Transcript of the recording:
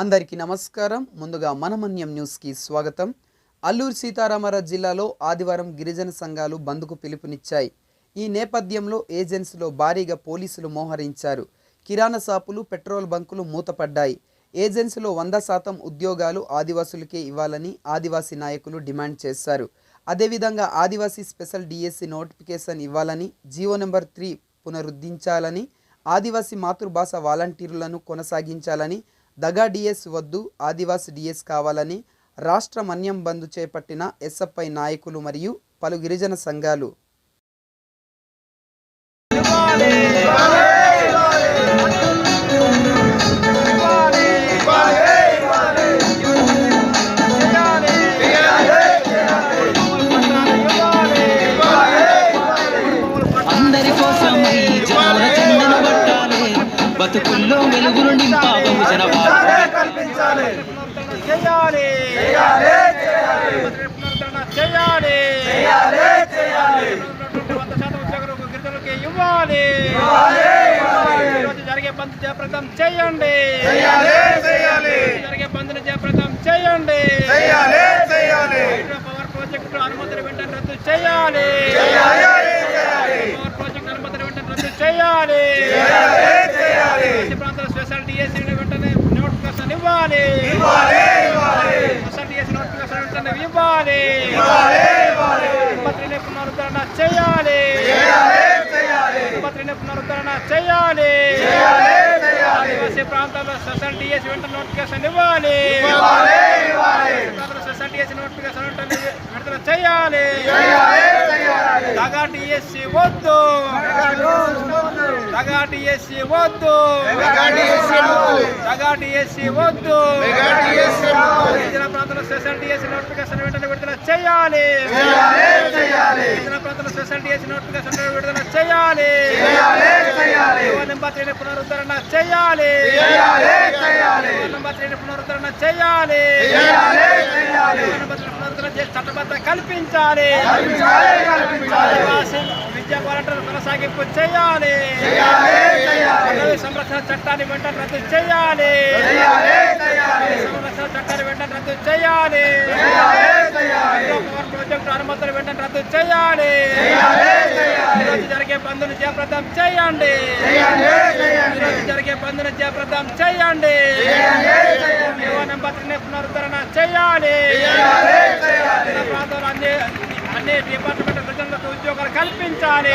అందరికీ నమస్కారం. ముందుగా మనమన్యం న్యూస్కి స్వాగతం. అల్లూరు సీతారామరాజు జిల్లాలో ఆదివారం గిరిజన సంఘాలు బంద్కు పిలుపునిచ్చాయి. ఈ నేపథ్యంలో ఏజెన్సీలో భారీగా పోలీసులు మోహరించారు. కిరాణా షాపులు పెట్రోల్ బంకులు మూతపడ్డాయి. ఏజెన్సీలో వంద శాతం ఉద్యోగాలు ఆదివాసులకే ఇవ్వాలని ఆదివాసీ నాయకులు డిమాండ్ చేశారు. అదేవిధంగా ఆదివాసీ స్పెషల్ డిఎస్సి నోటిఫికేషన్ ఇవ్వాలని జీవో నెంబర్ త్రీ పునరుద్ధరించాలని ఆదివాసీ మాతృభాష వాలంటీర్లను కొనసాగించాలని దగా డిఎస్ వద్దు ఆదివాసి డిఎస్ కావాలని రాష్ట్ర మన్యం బంద్ చేపట్టిన ఎస్ఎఫ్ఐ నాయకులు మరియు పలు గిరిజన సంఘాలు. బతుకుల్లో వాద చేయాలి. చేయాలి. చేయాలి. చేయాలి. వంద శాతం ఉద్యోగులకు గిరిజనులకి ఇవ్వాలి. ఈరోజు జరిగే బంద్ జయప్రదం చేయండి. జరిగే బంద్ని జయప్రదం చేయండి. హైడ్రో పవర్ ప్రాజెక్టు అనుమతులు వెంటనే రద్దు చేయాలి పవర్ ప్రాజెక్టు అనుమతులు వెంటనే రద్దు చేయాలి ఈ ప్రాంతాల స్పెషల్ డిఎస్సీ వెంటనే నోటిఫికేషన్ ఇవ్వాలి స్పెషల్ డిఎస్సీ నోటిఫికేషన్ వెంటనే ఇవ్వాలి ఆసుపత్రిని పునరుద్ధరణ చేయాలి ఆసుపత్రిని పునరుద్ధరణ చేయాలి ఆదివాసీ ప్రాంతాల్లో స్పెషల్ డిఎస్సీ వెంటనే నోటిఫికేషన్ ఇవ్వాలి. డిఎస్సీ నోటిఫికేషన్ వెంటనే విడుదల చేయాలి వద్దు. డిఎస్సీ వద్దు. డిఎస్సీ వద్దు. గిరిజన ప్రాంతంలో డిఎస్సీ నోటిఫికేషన్ వెంటనే విడుదల చేయాలి. గిరిజన ప్రాంతంలో స్పెషల్ డిఎస్సీ నోటిఫికేషన్ విడుదల చేయాలి. నింబత్రిని పునరుద్ధరణ చేయాలి. నింబత్రిని పునరుద్ధరణ చేయాలి. పునరుద్ధరణ చేసి చట్టబద్ధ కల్పించాలి. విద్యా పోరాటాలు కొనసాగింపు చేయాలి. సంరక్షణ చట్టాన్ని వెంటనే రద్దు చేయాలి. సంరక్షణ చట్టాన్ని వెంటనే రద్దు చేయాలి. ప్రాజెక్టు అనుమతులు వెంటనే రద్దు చేయాలి. బంధుని జయప్రదం చేయండి. జరిగే బంధుని జయప్రదం చేయండి. నెంబర్ని పునరుద్ధరణ చేయాలి. అన్ని అన్ని డిపార్ట్మెంట్ ప్రజలకు ఉద్యోగాలు కల్పించాలి.